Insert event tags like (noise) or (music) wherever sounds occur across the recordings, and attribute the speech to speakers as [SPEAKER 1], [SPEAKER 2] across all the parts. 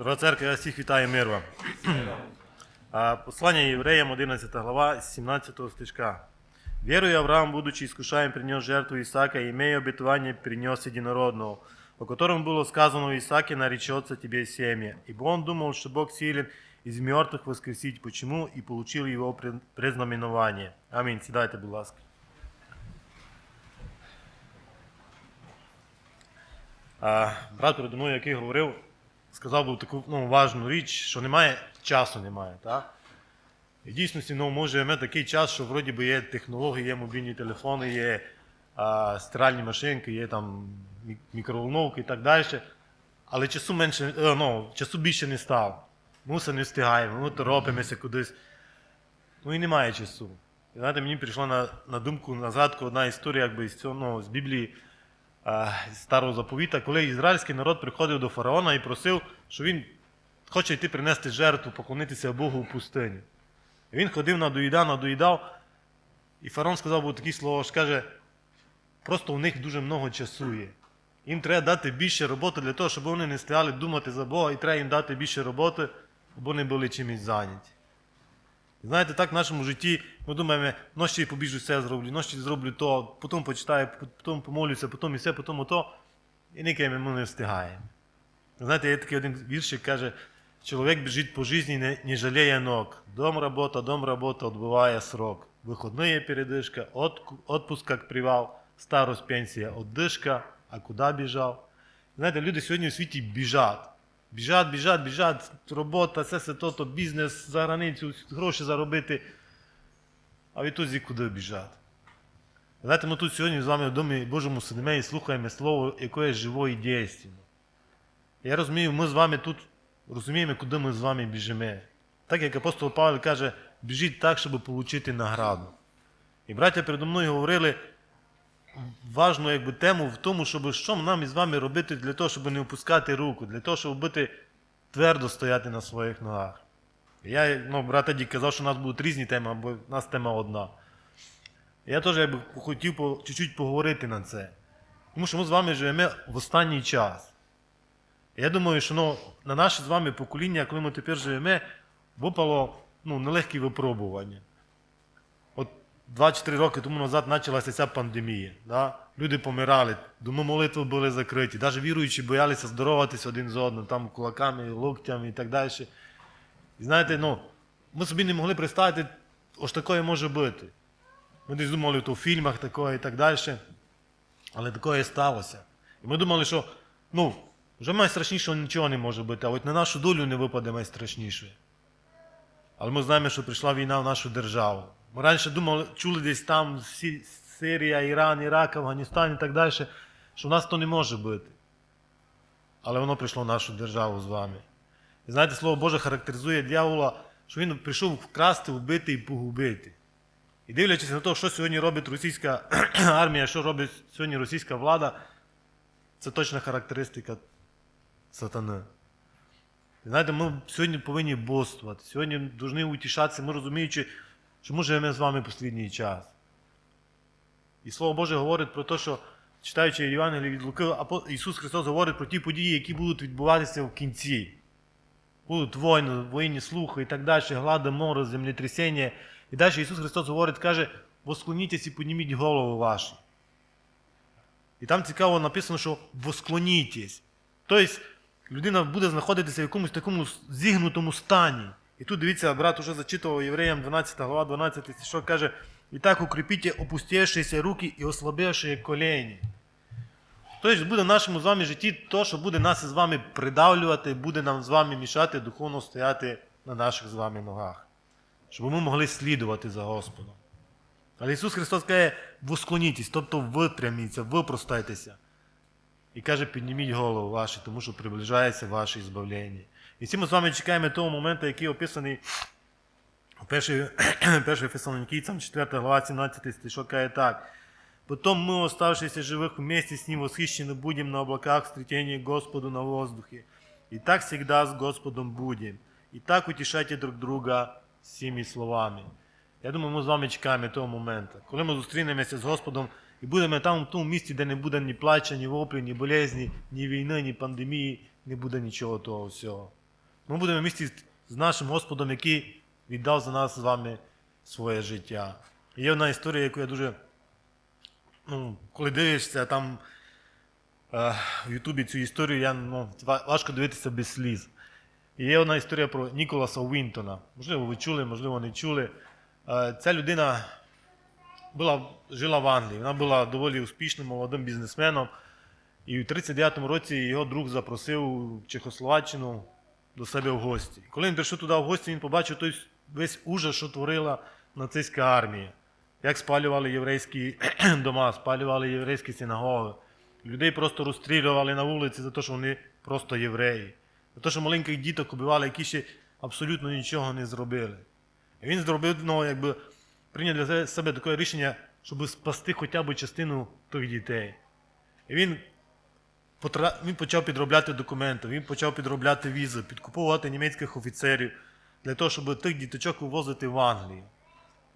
[SPEAKER 1] Дорога церква, я всіх вітаю мир вам. Послання євреям, 11 глава, 17 стишка. Верою Авраам, будучи искушаем, принес жертву Исаака, и, имея обетование, принес единородного, о котором было сказано Исааке, наречется тебе семя. Ибо он думал, что Бог силен из мертвых воскресить, почему и получил его предзнаменование. Аминь. Сідайте, будь ласка. Брат передо мною, який говорив, сказав був таку ну, важну річ, що немає часу немає. Так? І в дійсності ну, ми такий час, що вроді би є технології, є мобільні телефони, є а, стиральні машинки, є там мікроволновки і так далі. Але часу менше, е, ну, часу більше не стало. Ми все не встигаємо, ми торопимося кудись. Ну і немає часу. І знаєте, мені прийшла на, на думку на згадку одна історія якби, з, цього, ну, з Біблії старого заповіта, коли ізраїльський народ приходив до фараона і просив, що він хоче йти принести жертву, поклонитися Богу в пустині. І він ходив надоїдав, надоїдав, і фараон сказав був такі слова, що каже, просто у них дуже много часу є. Їм треба дати більше роботи для того, щоб вони не стояли думати за Бога, і треба їм дати більше роботи, щоб вони були чимось зайняті. І знаєте, так в нашому житті ми думаємо, ночі побіжу все зроблю, ночі зроблю то, потім почитаю, потім помолюся, потім і все, потім то. І ніким ми не встигаємо. Знаєте, є такий один віршик, каже, чоловік біжить по житті, не, не жалеє ног. Дом робота, дом робота, відбиває срок. Виходные передышка, отку- отпуск как привал, старость, пенсія, отдышка, а куди біжав? Знаєте, люди сьогодні у світі біжать. Біжать, біжать, біжать, робота, це все то, бізнес за границю, гроші заробити. А відтоді куди біжать? Знаєте, ми тут сьогодні з вами в Домі Божому сидимо і слухаємо слово, яке є живо і дійсно. Я розумію, ми з вами тут розуміємо, куди ми з вами біжимо. Так як апостол Павло каже, біжіть так, щоб отримати награду. І браття передо мною говорили важну якби, тему в тому, щоб що нам із вами робити для того, щоб не опускати руку, для того, щоб бути твердо стояти на своїх ногах. Я, ну, брат Еді казав, що у нас будуть різні теми, або в нас тема одна. Я теж якби, хотів по, чуть-чуть поговорити на це. Тому що ми з вами живемо в останній час. Я думаю, що ну, на наше з вами покоління, коли ми тепер живемо, випало ну, нелегкі випробування. От 2-4 роки тому назад почалася ця пандемія. Да? Люди помирали, доми молитви були закриті. Навіть віруючі боялися здороватися один з одним, там кулаками, локтями і так далі. І знаєте, ну, ми собі не могли представити, ось такое може бути. Ми десь думали, то в фільмах такое і так далі. Але такое сталося. І ми думали, що ну, вже найстрашнішого нічого не може бути, а от на нашу долю не випаде найстрашніше. Але ми знаємо, що прийшла війна в нашу державу. Ми раніше думали, чули десь там Сирія, Іран, Ірак, Афганістан і так далі, що в нас то не може бути. Але воно прийшло в нашу державу з вами. І знаєте, слово Боже характеризує дьявола, що він прийшов вкрасти, вбити і погубити. І дивлячись на те, що сьогодні робить російська (clears throat) армія, що робить сьогодні російська влада, це точна характеристика сатани. І знаєте, ми сьогодні повинні боствувати, сьогодні повинні утішатися, ми розуміючи, що ми живемо з вами останній час. І Слово Боже говорить про те, що, читаючи Євангеліє від Луки, Ісус Христос говорить про ті події, які будуть відбуватися в кінці. Будуть війни, воєнні слухи і так далі, глади, море, землетрясіння. І далі Ісус Христос говорить, каже, восклонітесь і підніміть голову ваші. І там цікаво написано, що восклонітесь. Тобто людина буде знаходитися в якомусь такому зігнутому стані. І тут дивіться, брат уже зачитував Євреям 12 глава, 12 що каже, і так укріпіть опустівшися руки і ослабевші колені. Тобто буде в нашому з вами житті то, що буде нас з вами придавлювати, буде нам з вами мішати духовно стояти на наших з вами ногах. Щоб ми могли слідувати за Господом. Але Ісус Христос каже, восклонітесь, тобто випряміться, випростайтеся. І каже, підніміть голову ваші, тому що приближається ваше збавлення. І всі ми з вами чекаємо того моменту, який описаний у першій, першій Фесалоникійцям, 4 глава, 17 стишок, каже так. Потом мы, оставшиеся живых, вместе с Ним восхищены будем на облаках встретения к Господу на воздухе. И так всегда с Господом будем. И так утешайте друг друга всіми словами. Я думаю, ми з вами чекаємо того моменту, коли ми зустрінемося з Господом і будемо там, в тому місці, де не буде ні плача, ні воплі, ні болезні, ні війни, ні пандемії, не буде нічого того всього. Ми будемо в місті з нашим Господом, який віддав за нас з вами своє життя. І Є одна історія, яку я дуже, ну, коли дивишся, там е, в Ютубі цю історію, я, ну, важко дивитися без сліз. І є одна історія про Ніколаса Уінтона. Можливо, ви чули, можливо, не чули. Е, Ця людина була, жила в Англії. Вона була доволі успішним молодим бізнесменом. І в 39-му році його друг запросив в Чехословаччину до себе в гості. Коли він прийшов туди в гості, він побачив той весь ужас, що творила нацистська армія. Як спалювали єврейські (clears throat) дома, спалювали єврейські синагоги. Людей просто розстрілювали на вулиці за те, що вони просто євреї. За те, що маленьких діток убивали, які ще абсолютно нічого не зробили. І він зробив, ну, якби, прийняв для себе таке рішення, щоб спасти хоча б частину тих дітей. І він, він почав підробляти документи, він почав підробляти візи, підкуповувати німецьких офіцерів для того, щоб тих діточок вивозити в Англію.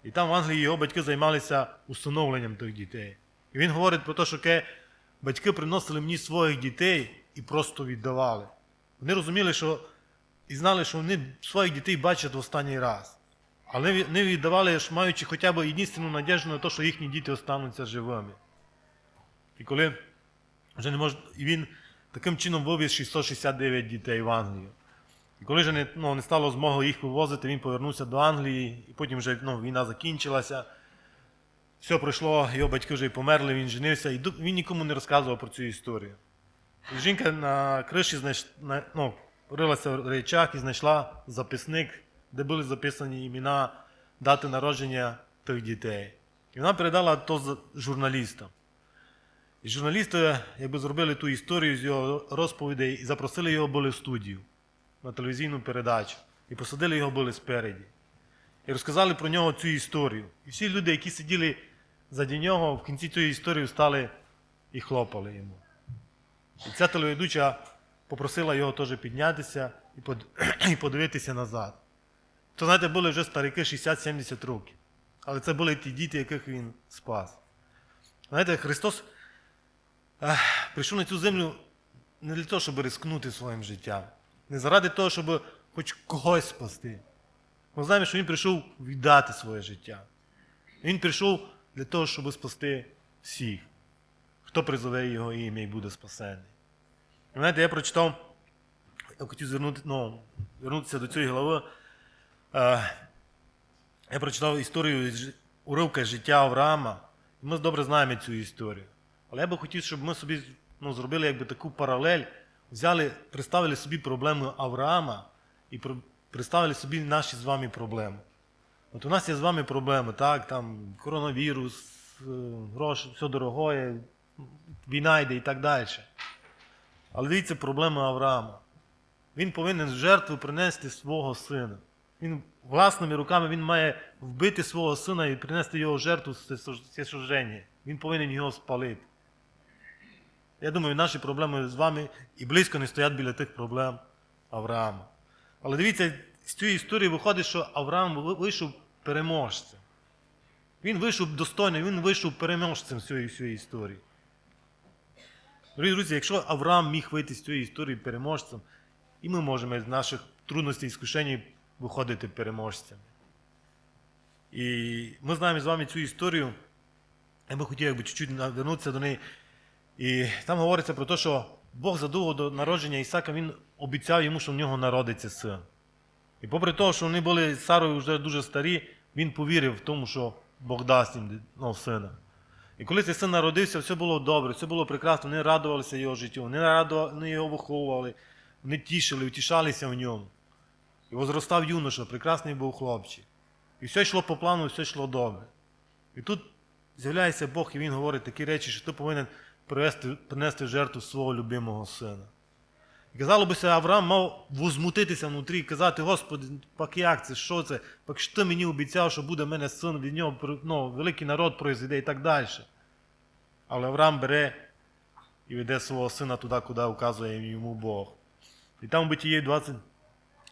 [SPEAKER 1] І там в Англії його батьки займалися усиновленням тих дітей. І він говорить про те, що батьки приносили мені своїх дітей і просто віддавали. Вони розуміли, що і знали, що вони своїх дітей бачать в останній раз. Але вони віддавали, маючи хоча б єдинственну надіжду на те, що їхні діти остануться живими. І коли вже не мож... і він таким чином вивіз 669 дітей в Англію. І коли вже не, ну, не стало змоги їх вивозити, він повернувся до Англії, і потім вже ну, війна закінчилася. Все пройшло, його батьки вже й померли, він женився, і він нікому не розказував про цю історію. І жінка на криші знайш... ну, рилася в речах і знайшла записник, де були записані імена, дати народження тих дітей. І вона передала то журналістам. І журналісти якби зробили ту історію з його розповідей і запросили його були в студію на телевізійну передачу. І посадили його були спереді. І розказали про нього цю історію. І всі люди, які сиділи заді нього, в кінці цієї історії встали і хлопали йому. І ця телеведуча попросила його теж піднятися і (clears throat) подивитися назад. То, знаєте, були вже старики 60-70 років. Але це були ті діти, яких він спас. Знаєте, Христос ех, прийшов на цю землю не для того, щоб рискнути своїм життям, не заради того, щоб хоч когось спасти. Ми знаємо, що Він прийшов віддати своє життя. Він прийшов для того, щоб спасти всіх, хто призове його ім'я і буде спасений. Знаєте, я прочитав, я хотів звернути, ну, вернутися до цієї глави. Е, я прочитав історію уривка життя Авраама. І ми добре знаємо цю історію. Але я би хотів, щоб ми собі ну, зробили якби таку паралель, взяли, представили собі проблему Авраама і представили собі наші з вами проблеми. От у нас є з вами проблеми, так, там коронавірус, е, гроші, все дорогое, війна йде і так далі. Але дивіться проблема Авраама. Він повинен жертву принести свого сина. Він власними руками він має вбити свого сина і принести його жертву всесожження. Він повинен його спалити. Я думаю, наші проблеми з вами і близько не стоять біля тих проблем Авраама. Але дивіться, з цієї історії виходить, що Авраам ви- вийшов переможцем. Він вийшов достойним, він вийшов переможцем з цієї історії. Дорогі друзі, якщо Авраам міг вийти з цієї історії переможцем, і ми можемо з наших трудностей і скушень виходити переможцями. І ми знаємо з вами цю історію. Я би хотів якби чуть-чуть навернутися до неї. І там говориться про те, що Бог задовго до народження Ісака він обіцяв йому, що в нього народиться син. І попри те, що вони були з Сарою вже дуже старі, він повірив в тому, що Бог дасть їм ну, сина. І коли цей син народився, все було добре, все було прекрасно, вони радувалися його життю, вони, радували, вони його виховували, вони тішили, утішалися в ньому. І возростав юноша, прекрасний був хлопчик. І все йшло по плану, все йшло добре. І тут з'являється Бог, і він говорить такі речі, що ти повинен принести в жертву свого любимого сина. І казало бися, Авраам мав возмутитися внутрі і казати, Господи, пак як це, що це? Пак що ти мені обіцяв, що буде в мене син, від нього ну, великий народ произойде і так далі. Але Авраам бере і веде свого сина туди, куди указує йому Бог. І там в Битії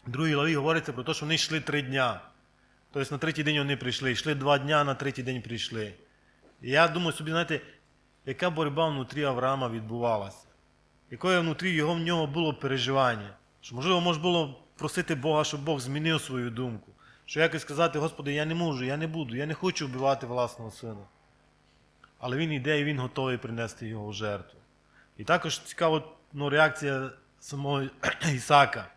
[SPEAKER 1] 22 главі говориться про те, що вони йшли три дня. Тобто на третій день вони прийшли, йшли два дня, на третій день прийшли. І я думаю собі, знаєте, яка боротьба внутрі Авраама відбувалася, якое внутрі його в нього було переживання. Що, можливо, може було просити Бога, щоб Бог змінив свою думку. Що якось сказати, Господи, я не можу, я не буду, я не хочу вбивати власного сина. Але він йде і він готовий принести його в жертву. І також цікава ну, реакція самого (clears throat) Ісака.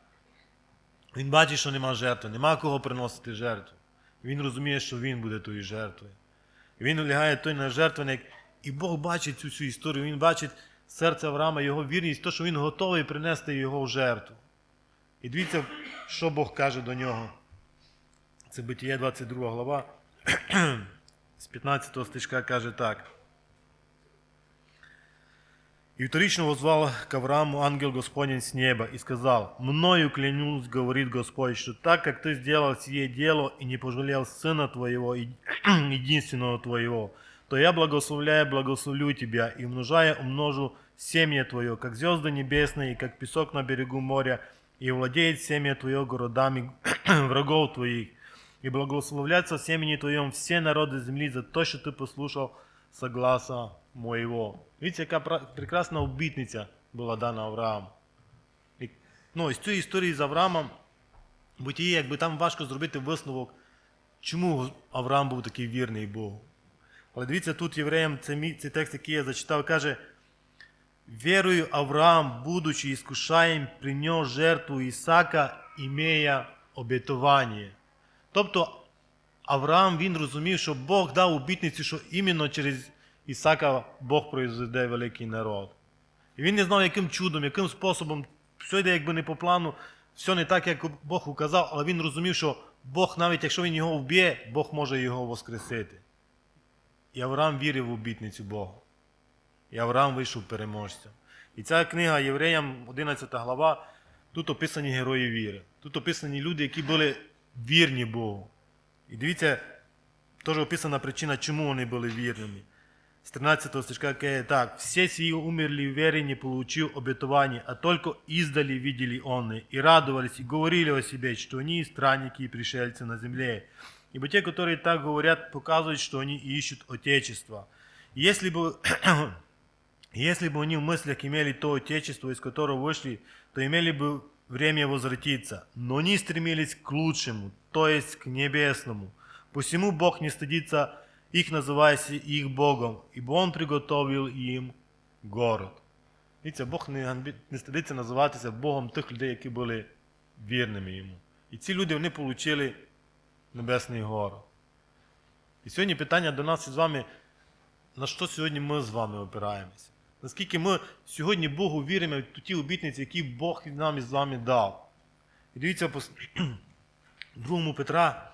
[SPEAKER 1] Він бачить, що нема жертви, нема кого приносити жертву. Він розуміє, що він буде тою жертвою. І він лягає той на жертвенник, і Бог бачить цю всю історію, він бачить серце Авраама, його вірність, то, що він готовий принести його в жертву. І дивіться, що Бог каже до нього. Це Битіє 22 глава. (clears throat) З 15 стишка каже так. И вторично возвал к Аврааму ангел Господень с неба и сказал, «Мною клянусь, говорит Господь, что так как ты сделал сие дело и не пожалел сына твоего, (clears throat) единственного твоего, то я благословляя, благословлю тебя, и умножая, умножу семя твое, как звезды небесные, и как песок на берегу моря, и владеет семя твое городами (clears throat) врагов твоих, и благословляться семени твоем все народы земли за то, что ты послушал согласа моєго. Видите, яка прекрасна обітниця була дана Аврааму. Ну, з цієї історії з Авраамом, бутії, якби там важко зробити висновок, чому Авраам був такий вірний Богу. Але дивіться, тут євреям цей, цей текст, який я зачитав, каже, Верою Авраам, будучи искушаем, принес жертву Ісака, імея обетування. Тобто Авраам він розумів, що Бог дав обітницю, що іменно через Ісака Бог произведе великий народ. І він не знав, яким чудом, яким способом, все йде якби не по плану, все не так, як Бог указав, але він розумів, що Бог, навіть якщо він його вб'є, Бог може його воскресити. І Авраам вірив в обітницю Бога. І Авраам вийшов переможцем. І ця книга Євреям, 11 глава, тут описані герої віри. Тут описані люди, які були вірні Богу. І дивіться, теж описана причина, чому вони були вірними. З 13 стишка так, «Все сии умерли в вере, не получив обетования, а только издали видели он, и радовались, и говорили о себе, что они странники и пришельцы на земле. Ибо те, которые так говорят, показывают, что они ищут Отечество. Если бы, (clears throat) если бы они в мыслях имели то Отечество, из которого вышли, то имели бы время возвратиться. Но они стремились к лучшему, то есть к небесному. Посему Бог не стыдится их, называя их Богом, ибо Он приготовил им город. Дивіться, Бог не, не стидиться називатися Богом тих людей, які були вірними йому. І ці люди вони отримали небесний город. І сьогодні питання до нас із вами, на що сьогодні ми з вами опираємося? Наскільки ми сьогодні Богу віримо в ті обітниці, які Бог нам із вами дав. І дивіться, по 2 Петра,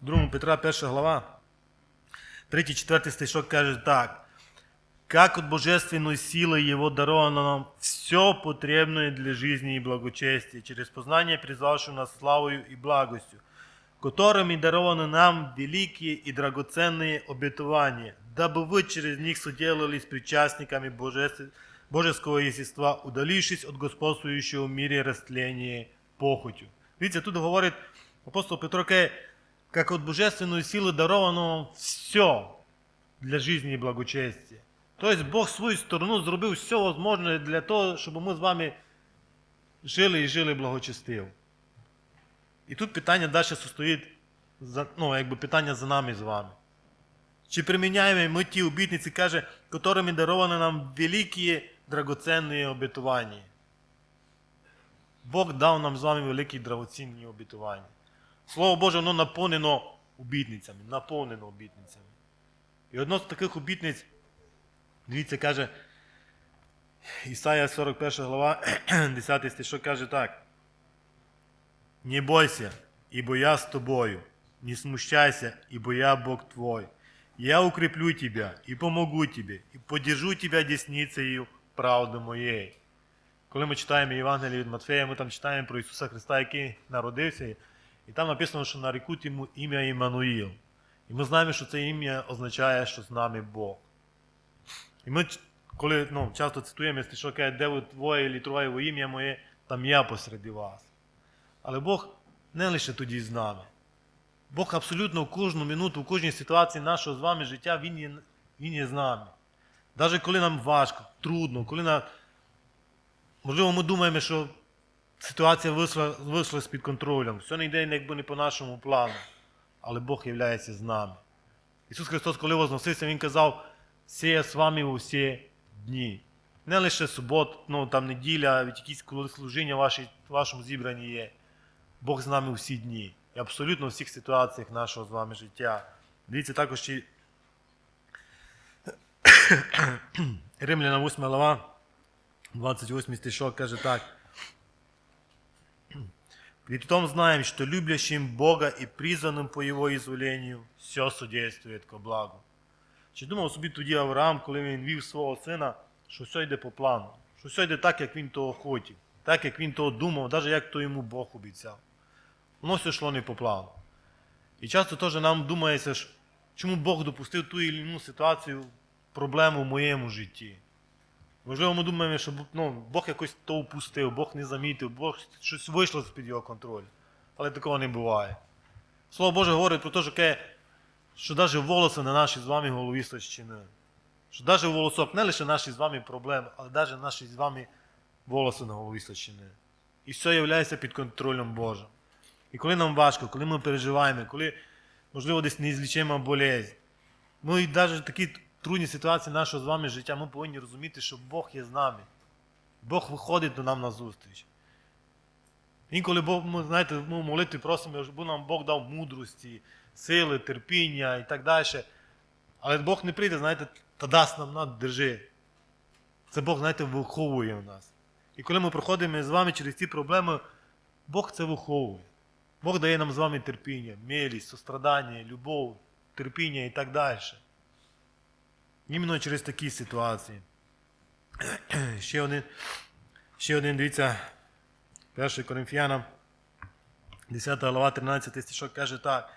[SPEAKER 1] 2 Петра, 1 глава, 3-4 стишок каже так. Как от божественной силы Его даровано нам все потребное для жизни и благочестия, через познание, призвавшего нас славою и благостью, которыми дарованы нам великие и драгоценные обетования, дабы вы через них соделались причастниками божеств- божеского естества, удалившись от господствующего в мире растления похотью. Видите, тут говорит апостол Петро, каже, как от божественной силы даровано все для жизни и благочестия. Тобто Бог свою сторону зробив все можливе для того, щоб ми з вами жили і жили благочестиво. І тут питання далі стоїть, за, ну, якби питання за нами з вами. Чи приміняємо ми ті обітниці, каже, которыми даровано нам великі драгоценні обетування? Бог дав нам з вами великі драгоцінні обетування. Слово Боже, воно наповнено обітницями, наповнено обітницями. І одно з таких обітниць, дивіться, каже Ісая 41 глава, (clears throat) 10 стишок каже так. Не бойся, ибо я с тобою. Не смущайся, ибо я Бог твой. Я укреплю тебя и помогу тебе, и подержу тебя десницею правди моєї. Коли ми читаємо Євангеліє від Матфея, ми там читаємо про Ісуса Христа, який народився, і там написано, що нарекуть йому ім'я Іммануїл. І ми знаємо, що це ім'я означає, що з нами Бог. І ми, коли ну, часто цитуємо стишок, каже, де ви двоє чи троє во ім'я моє, там я посеред вас. Але Бог не лише тоді з нами. Бог абсолютно в кожну минуту, в кожній ситуації нашого з вами життя, Він є, він є з нами. Навіть коли нам важко, трудно, коли нам, можливо, ми думаємо, що ситуація вийшла, вийшла з-під контролем, все не йде якби не по нашому плану, але Бог є з нами. Ісус Христос, коли возносився, Він казав, «Сія з вами у всі дні. Не лише субот, ну там неділя, від якісь коли служіння ваші, в вашому зібранні є. Бог з нами у всі дні. І абсолютно у всіх ситуаціях нашого з вами життя. Дивіться також, чи (coughs) Римляна 8 глава, 28 стишок каже так. Притом знаем, что любящим Бога и призванным по Его изволению все содействует ко благу. Чи думав собі тоді Авраам, коли він вів свого сина, що все йде по плану, що все йде так, як він того хотів, так, як він того думав, навіть як то йому Бог обіцяв. Воно все йшло не по плану. І часто теж нам думається, чому Бог допустив ту і іншу ситуацію, проблему в моєму житті. Можливо, ми думаємо, що ну, Бог якось то упустив, Бог не замітив, Бог щось вийшло з-під його контролю. Але такого не буває. Слово Боже говорить про те, що, що навіть волоси на нашій з вами голові свящини. Що навіть волосок не лише наші з вами проблеми, але навіть наші з вами волоси на голові свящини. І все є під контролем Божим. І коли нам важко, коли ми переживаємо, коли, можливо, десь неізлічима болезнь, ми навіть такі трудні ситуації нашого з вами життя, ми повинні розуміти, що Бог є з нами. Бог виходить до нам на зустріч. Інколи Бог, ми, знаєте, ми молитві просимо, щоб нам Бог дав мудрості, сили, терпіння і так далі. Але Бог не прийде, знаєте, та дасть нам на держи. Це Бог, знаєте, виховує в нас. І коли ми проходимо з вами через ці проблеми, Бог це виховує. Бог дає нам з вами терпіння, милість, сострадання, любов, терпіння і так далі. Іменно через такі ситуації. ще один, ще один, дивіться, 1 Коринфянам, 10 глава, 13 стишок каже так.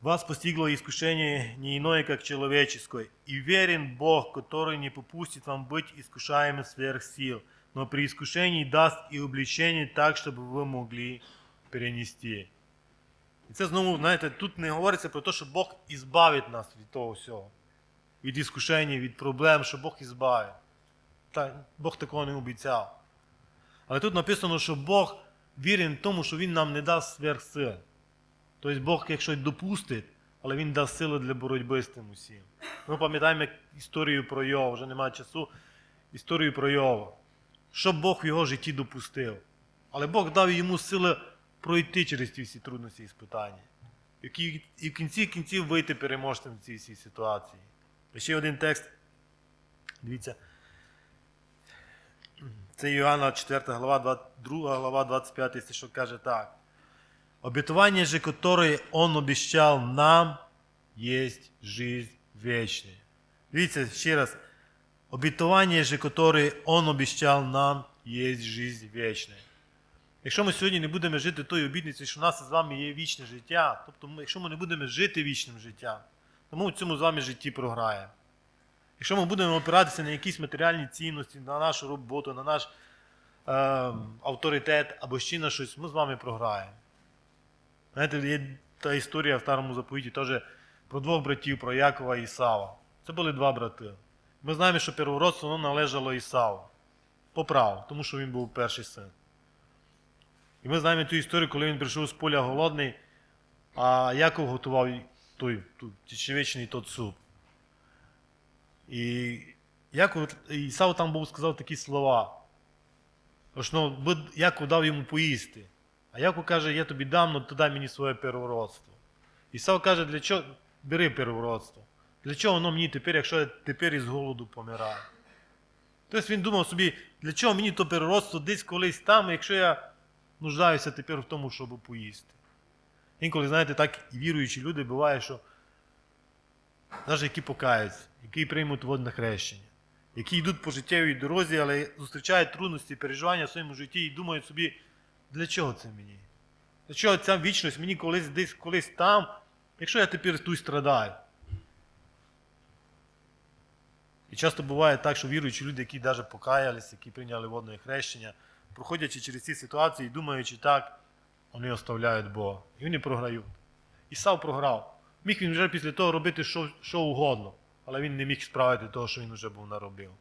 [SPEAKER 1] Вас постигло искушение не иное, как человеческое, и верен Бог, который не попустит вам быть искушаемым сверх сил, но при искушении даст и обличение так, чтобы вы могли перенести. І це знову, знаєте, тут не говориться про те, що Бог ізбавить нас від того всього, Від іскушення, від проблем, що Бог ізбавить. Та, Бог такого не обіцяв. Але тут написано, що Бог вірен тому, що Він нам не дасть сверхсил. Тобто Бог, якщо допустить, але Він дасть сили для боротьби з тим усім. Ми пам'ятаємо історію про Йова, вже немає часу. Історію про Йова. Що Бог в його житті допустив. Але Бог дав йому сили пройти через ці всі трудності і спитання. І в кінці кінців вийти переможцем в цій всій ситуації. Ще один текст. Дивіться. Це Іоанна 4 глава, 2 глава 25 стишок каже так. Обетование же, которое Он обещал нам, есть жизнь вечная. Видите, ще раз. Обетование же, которое Он обещал нам, есть жизнь вечная. Якщо ми сьогодні не будемо жити тою обітницею, що в нас з вами є вічне життя, тобто якщо ми не будемо жити вічним життям, то ми в цьому з вами житті програємо. Якщо ми будемо опиратися на якісь матеріальні цінності, на нашу роботу, на наш е, авторитет або ще на щось, ми з вами програємо. Знаєте, є та історія в старому заповіті теж про двох братів, про Якова і Ісава. Це були два брати. Ми знаємо, що первородство належало Ісаву. По праву, тому що він був перший син. І ми знаємо ту історію, коли він прийшов з поля голодний, а Яков готував той, тічевичний тот суп. І Яков, Ісав там був сказав такі слова. Ось, ну, Яков дав йому поїсти. А Яков каже, я тобі дам, але ти дай мені своє первородство. Ісав каже, для чого бери первородство. Для чого воно мені тепер, якщо я тепер із голоду помираю? Тобто він думав собі, для чого мені то первородство десь колись там, якщо я нуждаюся тепер в тому, щоб поїсти. Інколи, знаєте, так і віруючі люди буває, що навіть які покаються, які приймуть водне хрещення, які йдуть по життєвій дорозі, але зустрічають трудності, переживання в своєму житті і думають собі, для чого це мені? Для чого ця вічність мені колись десь колись там, якщо я тепер тут страдаю? І часто буває так, що віруючі люди, які навіть покаялись, які прийняли водне хрещення, проходячи через ці ситуації, думаючи так, вони оставляють Бога. І вони програють. Ісав програв. Міг він вже після того робити що, що угодно, але він не міг справити того, що він вже був наробив.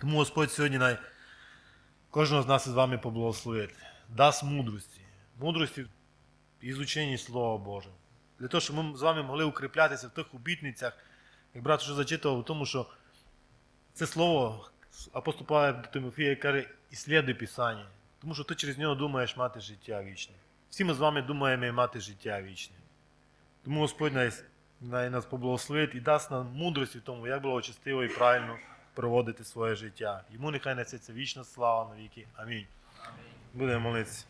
[SPEAKER 1] Тому Господь сьогодні, кожного з нас із вами поблагословити. Дасть мудрості. Мудрості в ізученні Слова Божого. Для того, щоб ми з вами могли укріплятися в тих обітницях, як брат вже зачитував, тому, що це слово апостол Павло до Тимофія каже, іслідуй Писання. Тому що ти через нього думаєш мати життя вічне. Всі ми з вами думаємо мати життя вічне. Тому Господь нас, нас поблагословить і дасть нам мудрості в тому, як було чистиво і правильно проводити своє життя. Йому нехай несеться вічна слава навіки. Амінь. Будемо молитися.